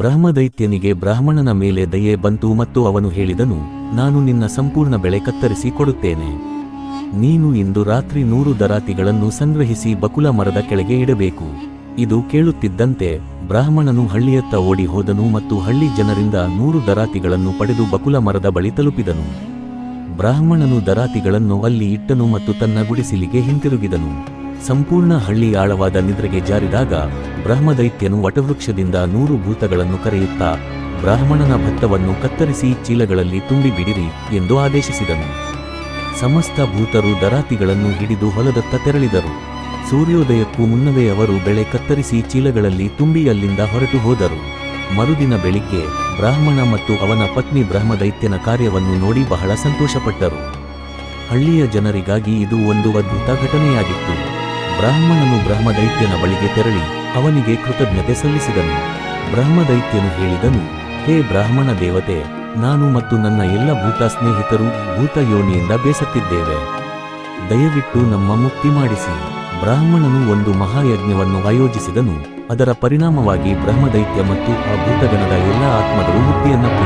ಬ್ರಹ್ಮದೈತ್ಯನಿಗೆ ಬ್ರಾಹ್ಮಣನ ಮೇಲೆ ದಯೆ ಬಂತು ಮತ್ತು ಅವನು ಹೇಳಿದನು, ನಾನು ನಿನ್ನ ಸಂಪೂರ್ಣ ಬೆಳೆ ಕತ್ತರಿಸಿ ಕೊಡುತ್ತೇನೆ. ನೀನು ಇಂದು ರಾತ್ರಿ ನೂರು ದರಾತಿಗಳನ್ನು ಸಂಗ್ರಹಿಸಿ ಬಕುಲ ಮರದ ಕೆಳಗೆ ಇಡಬೇಕು. ಇದು ಕೇಳುತ್ತಿದ್ದಂತೆ ಬ್ರಾಹ್ಮಣನು ಹಳ್ಳಿಯತ್ತ ಓಡಿ ಹೋದನು ಮತ್ತು ಹಳ್ಳಿ ಜನರಿಂದ ನೂರು ದರಾತಿಗಳನ್ನು ಪಡೆದು ಬಕುಲ ಮರದ ಬಳಿ ತಲುಪಿದನು. ಬ್ರಾಹ್ಮಣನು ದರಾತಿಗಳನ್ನು ಅಲ್ಲಿ ಇಟ್ಟನು ಮತ್ತು ತನ್ನ ಗುಡಿಸಿಲಿಗೆ ಹಿಂತಿರುಗಿದನು. ಸಂಪೂರ್ಣ ಹಳ್ಳಿ ಆಳವಾದ ನಿದ್ರೆಗೆ ಜಾರಿದಾಗ ಬ್ರಹ್ಮದೈತ್ಯನು ವಟವೃಕ್ಷದಿಂದ ನೂರು ಭೂತಗಳನ್ನು ಕರೆಯುತ್ತಾ ಬ್ರಾಹ್ಮಣನ ಭತ್ತವನ್ನು ಕತ್ತರಿಸಿ ಚೀಲಗಳಲ್ಲಿ ತುಂಬಿಬಿಡಿರಿ ಎಂದು ಆದೇಶಿಸಿದನು. ಸಮಸ್ತ ಭೂತರು ದರಾತಿಗಳನ್ನು ಹಿಡಿದು ಹೊಲದತ್ತ ತೆರಳಿದರು. ಸೂರ್ಯೋದಯಕ್ಕೂ ಮುನ್ನವೇ ಅವರು ಬೆಳೆ ಕತ್ತರಿಸಿ ಚೀಲಗಳಲ್ಲಿ ತುಂಬಿ ಅಲ್ಲಿಂದ ಹೊರಟು ಹೋದರು. ಮರುದಿನ ಬೆಳಿಗ್ಗೆ ಬ್ರಾಹ್ಮಣ ಮತ್ತು ಅವನ ಪತ್ನಿ ಬ್ರಹ್ಮದೈತ್ಯನ ಕಾರ್ಯವನ್ನು ನೋಡಿ ಬಹಳ ಸಂತೋಷಪಟ್ಟರು. ಹಳ್ಳಿಯ ಜನರಿಗಾಗಿ ಇದು ಒಂದು ಅದ್ಭುತ ಘಟನೆಯಾಗಿತ್ತು. ಬ್ರಾಹ್ಮಣನು ಬ್ರಹ್ಮದೈತ್ಯನ ಬಳಿಗೆ ತೆರಳಿ ಅವನಿಗೆ ಕೃತಜ್ಞತೆ ಸಲ್ಲಿಸಿದನು. ಬ್ರಹ್ಮದೈತ್ಯನು ಹೇಳಿದನು, ಹೇ ಬ್ರಾಹ್ಮಣ ದೇವತೆ, ನಾನು ಮತ್ತು ನನ್ನ ಎಲ್ಲ ಭೂತ ಸ್ನೇಹಿತರು ಭೂತ ಯೋನಿಯಿಂದ ಬೇಸತ್ತಿದ್ದೇವೆ. ದಯವಿಟ್ಟು ನಮ್ಮ ಮುಕ್ತಿ ಮಾಡಿಸಿ. ಬ್ರಾಹ್ಮಣನು ಒಂದು ಮಹಾಯಜ್ಞವನ್ನು ಆಯೋಜಿಸಿದನು. ಅದರ ಪರಿಣಾಮವಾಗಿ ಬ್ರಹ್ಮದೈತ್ಯ ಮತ್ತು ಆ ಭೂತಗಣದ ಎಲ್ಲ ಆತ್ಮಗಳು ಮುಕ್ತಿಯನ್ನಪ್ಪಿದರು